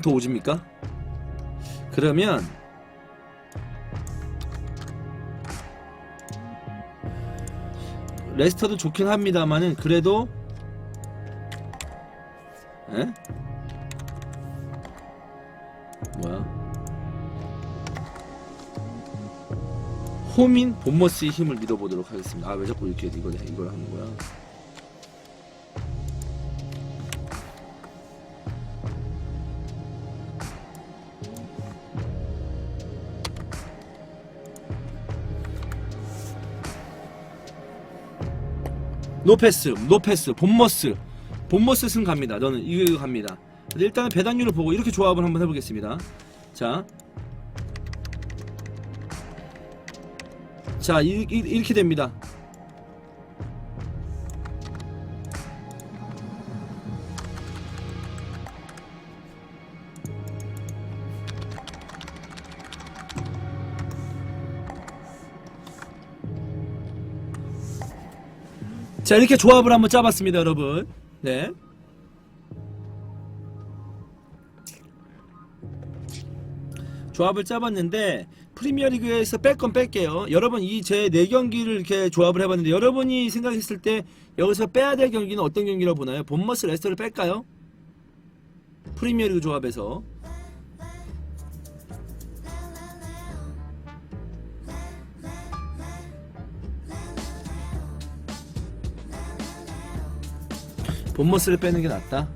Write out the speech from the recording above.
더 오집니까? 그러면 레스터도 좋긴 합니다만은 그래도 에? 뭐야? 호민 본머스의 힘을 믿어보도록 하겠습니다. 아 왜 자꾸 이렇게 이걸 이걸 하는 거야? 노패스, 노패스, 본머스, 본머스 승 갑니다. 너는 이거, 갑니다. 일단은 배당률을 보고 이렇게 조합을 한번 해보겠습니다. 자, 자 이, 이, 이렇게 됩니다. 자 이렇게 조합을 한번 짜봤습니다 여러분 네 조합을 짜봤는데 프리미어리그에서 뺄 건 뺄게요 여러분 이제네 경기를 이렇게 조합을 해봤는데 여러분이 생각했을 때 여기서 빼야 될 경기는 어떤 경기라고 보나요? 본머스 레스터를 뺄까요? 프리미어리그 조합에서 본머스를 빼는 게 낫다